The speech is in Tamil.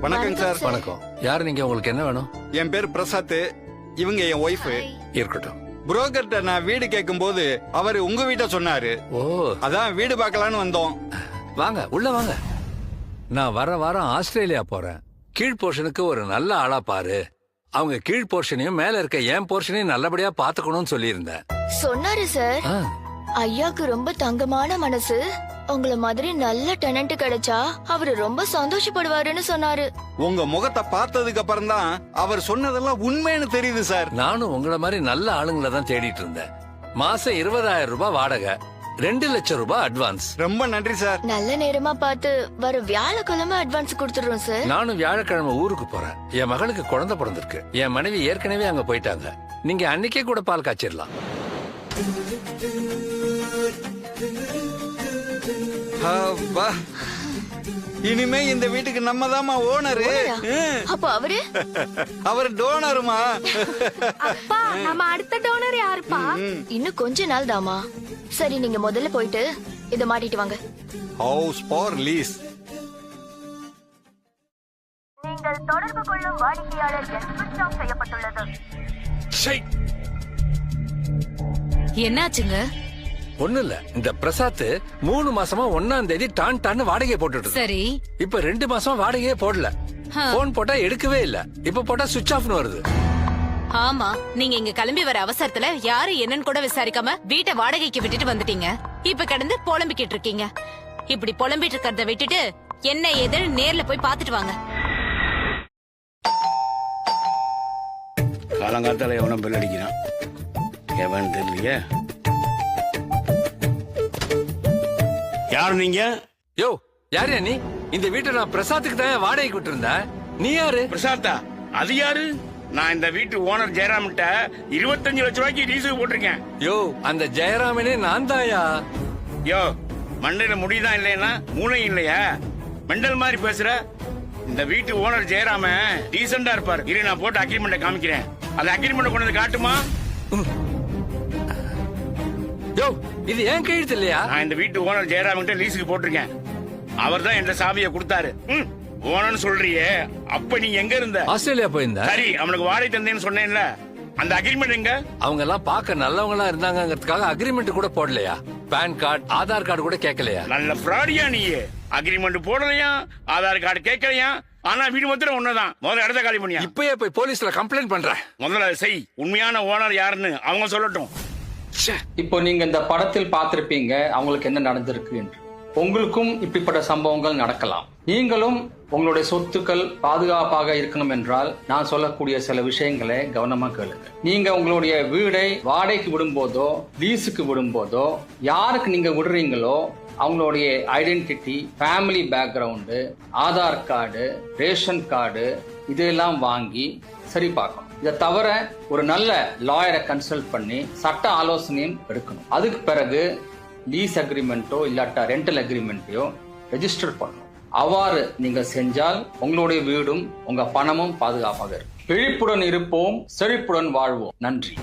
வணக்கம் சார். வணக்கம் யாரு நீங்க? உங்களுக்கு என்ன வேணும்? என் பேர் பிரசாத் இவங்க என் ஒய்ஃப் இருக்கட்டும். புரோக்கர்ட்ட நான் வீடு கேட்கும்போது அவர் உங்க வீட்டை சொன்னாரு. ஓ. அதான் வீடு பார்க்கலான்னு வந்தோம். வாங்க உள்ள வாங்க. நான் வர வாரம் ஆஸ்திரேலியா போறேன். கீழ் போர்ஷனுக்கு ஒரு நல்ல ஆளா பாரு. அவங்க கீழ் போர்ஷனையும் மேல இருக்க என் போர்ஷனையும் நல்லபடியா பாத்துக்கணும்னு சொல்லியிருந்தேன். சொன்னாரு சார். ஆ, ஐயாக்கு ரொம்ப தங்கமான மனசு. உங்கள மாதிரி நல்ல டெனன்ட் கிடைச்சா அவரு ரொம்ப சந்தோஷப்படுவாருன்னு சொன்னாரு. உங்க முகத்தை பார்த்ததுக்கு அப்புறம் தான் அவர் சொன்னதெல்லாம் உண்மைன்னு தெரியுது சார். நானும் உங்கள மாதிரி நல்ல ஆளுங்களை தான் தேடிட்டு இருந்தேன். மாசம் இருபதாயிரம் ரூபாய் வாடகை ரெண்டு லட்சம் ரூபாய் அட்வான்ஸ் ரொம்ப நன்றி சார். நல்ல நேரமா பார்த்து வர வியாழக்கிழமை அட்வான்ஸ் கொடுத்துடுறோம் சார். நானும் வியாழக்கிழமை ஊருக்கு போறேன். என் மகளுக்கு குழந்தை பிறந்திருக்கு. என் மனைவி ஏற்கனவே அங்க போயிட்டாங்க. நீங்க அன்னைக்கே கூட பால் காய்ச்சிடலாம். அப்பா. இனிமே இந்த வீட்டுக்கு நம்ம தாமா ஓனரு? அப்ப அவரு? அவர் டோனருமா? அப்பா நம்ம அடுத்த டோனர் யாருப்பா? இன்னும் கொஞ்ச நாள் தாமா சரி நீங்க முதல்ல போயிட்டு இத மாட்டிட்டு வாங்க. ஹவுஸ் ஃபார் லீஸ் நீங்கள் தொடர்பு கொள்ளும் வாடிக்கையாளர் எண் சுவிட்ச் ஆஃப் செய்யப்பட்டுள்ளது. என்னாச்சுங்க? ஒண்ணு இல்ல. இந்த பிரசாத் மூணு மாசமா ஒன்னாம் தேதி டான் டான்னு வாடகையை போட்டுட்டு. சரி. இப்ப ரெண்டு மாசமா வாடகையே போடல. போன் போட்டா எடுக்கவே இல்ல. இப்ப போட்டா சுவிட்ச் ஆஃப்னு வருது. ஆமா நீங்க இங்க கிளம்பி வர அவசரத்துல யாரு என்னன்னு கூட விசாரிக்காம வீட்டை வாடகைக்கு விட்டுட்டு வந்துட்டீங்க. இப்ப கிடந்து புலம்பிக்கிட்டு இருக்கீங்க. இப்படி புலம்பிட்டு இருக்கறத விட்டுட்டு என்ன ஏதுன்னு நேர்ல போய் பாத்துட்டு வாங்க. காலங்காத்தால எவனும் பெல் அடிக்கிறான். எவன் தெரியலையே? யார் நீங்க? யோ யாரு நீ? இந்த வீட்டை நான் பிரசாத்துக்கு தான் வாடகைக்கு விட்டு இருந்தேன் நீ யாரு? பிரசாத்தா அது யாரு? நான் இந்த வீட்டு ஓனர் ஜெயராம்கிட்ட இருபத்தஞ்சு லட்சம் ரூபாய்க்கு ரீசு போட்டிருக்கேன். யோ அந்த ஜெயராமனே நான் தாயா யோ? மண்டையில முடிதான் இல்லைன்னா மூளை இல்லையா? மெண்டல் மாதிரி பேசுற. இந்த வீட்டு ஓனர் ஜெயராம டீசெண்டா இருப்பார். இரு நான் போட்டு அக்ரிமெண்ட்டை காமிக்கிறேன். அந்த அக்ரிமெண்ட் கொண்டு வந்து காட்டுமா? யோ இது ஏன் கையெழுத்து இல்லையா? நான் இந்த வீட்டு ஓனர் ஜெயராம் கிட்ட லீஸுக்கு போட்டிருக்கேன். அவர் தான் என்ற சாவியை கொடுத்தாரு. ஓனர்னு சொல்றியே அப்ப நீ எங்க இருந்த? ஆஸ்திரேலியா போயிருந்த? சரி அவனுக்கு வாடகை தந்தேன்னு சொன்னேன்ல. அந்த அக்ரிமெண்ட் எங்க? அவங்க எல்லாம் பார்க்க நல்லவங்களா இருந்தாங்கங்கிறதுக்காக அக்ரிமெண்ட் கூட போடலையா? பேன் கார்டு ஆதார் கார்டு கூட கேட்கலையா? நல்ல ஃப்ராடியா நீ அக்ரிமெண்ட் போடலையா? ஆதார் கார்டு கேட்கலையா? ஆனா வீடு மாத்திரம் ஒண்ணுதான். முதல்ல இடத்த காலி பண்ணியா? இப்பயே போய் போலீஸ்ல கம்ப்ளைண்ட் பண்றேன். முதல்ல செய். உண்மையான ஓனர் யாருன்னு அவங்க சொல்லட்டும். இப்போ நீங்க இந்த படத்தில் பார்த்திருப்பீங்க அவங்களுக்கு என்ன நடந்திருக்கு என்று. உங்களுக்கும் இப்படிப்பட்ட சம்பவங்கள் நடக்கலாம். நீங்களும் உங்களுடைய சொத்துக்கள் பாதுகாப்பாக இருக்கணும் என்றால் நான் சொல்லக்கூடிய சில விஷயங்களை கவனமா கேளுங்க. நீங்க உங்களுடைய வீடை வாடகைக்கு விடும்போதோ லீஸுக்கு விடும்போதோ யாருக்கு நீங்க விடுறீங்களோ அவங்களுடைய identity family background Aadhaar card ration card இதெல்லாம் வாங்கி சரி பார்க்கணும் இதை தவிர ஒரு நல்ல லாயரை கன்சல்ட் பண்ணி சட்ட ஆலோசனையும் எடுக்கணும். அதுக்கு பிறகு லீஸ் அக்ரிமெண்ட்டோ இல்லாட்டா ரெண்டல் அக்ரிமெண்ட்டையோ ரெஜிஸ்டர் பண்ணணும். அவ்வாறு நீங்க செஞ்சால் உங்களுடைய வீடும் உங்க பணமும் பாதுகாப்பாக இருக்கும். விழிப்புடன் இருப்போம் செழிப்புடன் வாழ்வோம். நன்றி.